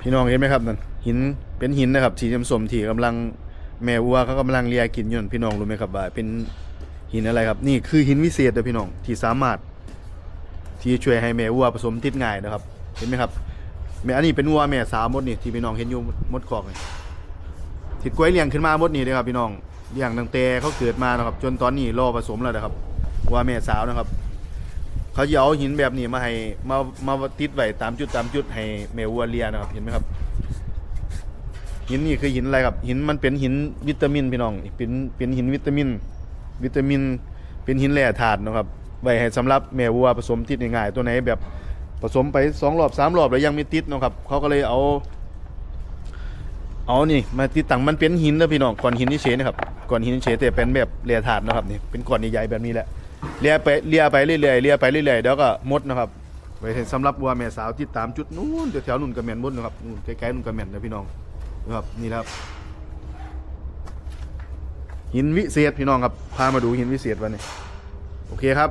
พี่น้องเห็นไหมครับนั่นหินเป็นหินนะครับสีสมๆที่กำลังแม่วัวเขากำลังเลียกินอยู่นั่นพี่น้องรู้ไหมครับว่าเป็นหินอะไรครับ นี่คือหินวิเศษนะพี่น้องที่สามารถ ที่ช่วยให้แม่วัวผสมติดง่ายนะครับ เห็นไหมครับแม่อันนี้เป็นวัวแม่สาวมดนี่ที่พี่น้องเห็นอยู่มดคอกนี่ติดกล้วยเลี้ยงขึ้นมามดนี่เลยครับพี่น้องเลี้ยงตั้งแต่เขาเกิดมานะครับ จนตอนนี้รอผสมแล้วนะครับวัวแม่สาวนะครับ เขาจะเอาหินแบบนี้มาให้มามาติดไว้ตามจุดตามจุดให้แม่วัวเลียนะครับเห็นไหมครับ หินนี่คือหินอะไรครับ หินมันเป็นหินวิตามินพี่น้องเป็นเป็นหินวิตามิน วิตามิน เป็นหินแร่ธาตุนะครับไว้ให้สำหรับแม่วัวผสมติดง่ายๆตัวไหนแบบผสมไปสองรอบสามรอบแล้วยังไม่ติดนะครับเขาก็เลยเอาเอานี่มาติดตั้งมันเป็นหินนะพี่น้องก้อนหินนี่เฉยนะครับก้อนหินเฉยแต่เป็นแบบแร่ธาตุนะครับนี่เป็นก้อนใหญ่ๆแบบนี้แหละ เลียไปเลียไปเรื่อยๆเลียไปเรื่อยๆเดี๋ยวก็มดนะครับไว้ให้สำหรับวัวแม่สาวที่ตามจุดนู้นแถวๆนุ่นกระแมนมดนะครับนู่นใกล้ๆนุ่นกระแมนนะพี่น้องนะครับนี่ครับ หินวิเศษพี่น้องครับพามาดูหินวิเศษวันนี้โอเคครับ